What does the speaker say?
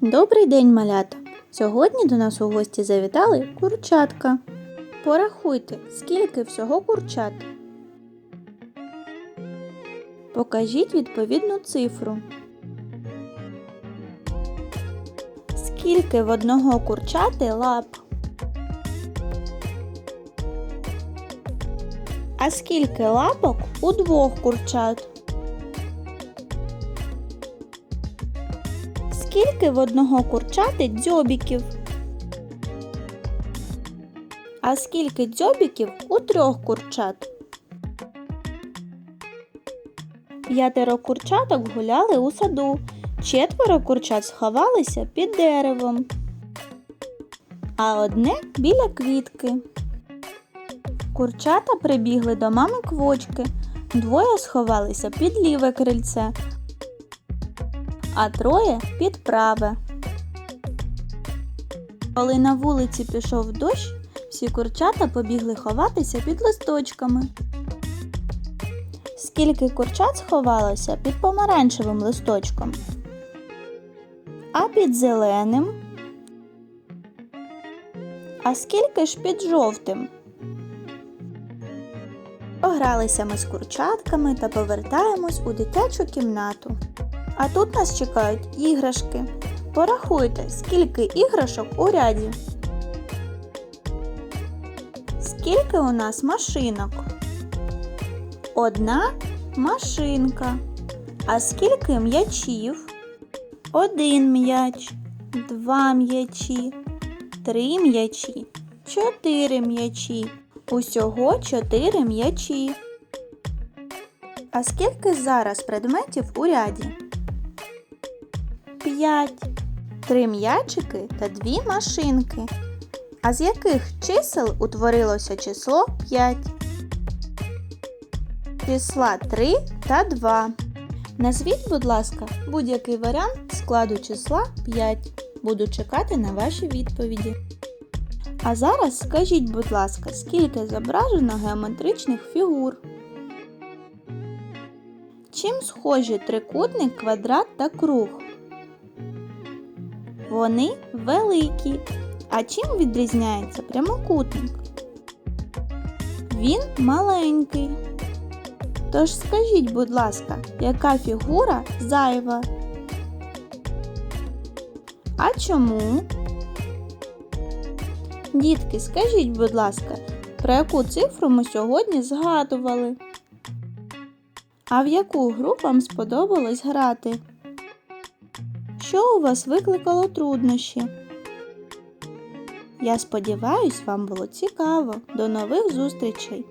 Добрий день, малята! Сьогодні до нас у гості завітали курчатка. Порахуйте, скільки всього курчат. Покажіть відповідну цифру. Скільки в одного курчати лап? А скільки лапок у двох курчат? Скільки в одного курчати дзьобіків? А скільки дзьобіків у трьох курчат? П'ятеро курчаток гуляли у саду. Четверо курчат сховалися під деревом, а одне біля квітки. Курчата прибігли до мами квочки. Двоє сховалися під ліве крильце, а троє під праве. Коли на вулиці пішов дощ, всі курчата побігли ховатися під листочками. Скільки курчат сховалося під помаранчевим листочком? А під зеленим? А скільки ж під жовтим? Погралися ми з курчатками та повертаємось у дитячу кімнату. А тут нас чекають іграшки. Порахуйте, скільки іграшок у ряді. Скільки у нас машинок? Одна машинка. А скільки м'ячів? Один м'яч, два м'ячі, три м'ячі, чотири м'ячі. Усього чотири м'ячі. А скільки зараз предметів у ряді? П'ять. Три м'ячики та дві машинки. А з яких чисел утворилося число 5? Числа 3 та 2. Назвіть, будь ласка, будь-який варіант складу числа 5. Буду чекати на ваші відповіді. А зараз скажіть, будь ласка, скільки зображено геометричних фігур? Чим схожі трикутник, квадрат та круг? Вони великі. А чим відрізняється прямокутник? Він маленький. Тож скажіть, будь ласка, яка фігура зайва? А чому? Дітки, скажіть, будь ласка, про яку цифру ми сьогодні згадували? А в яку гру вам сподобалось грати? Що у вас викликало труднощі? Я сподіваюсь, вам було цікаво. До нових зустрічей!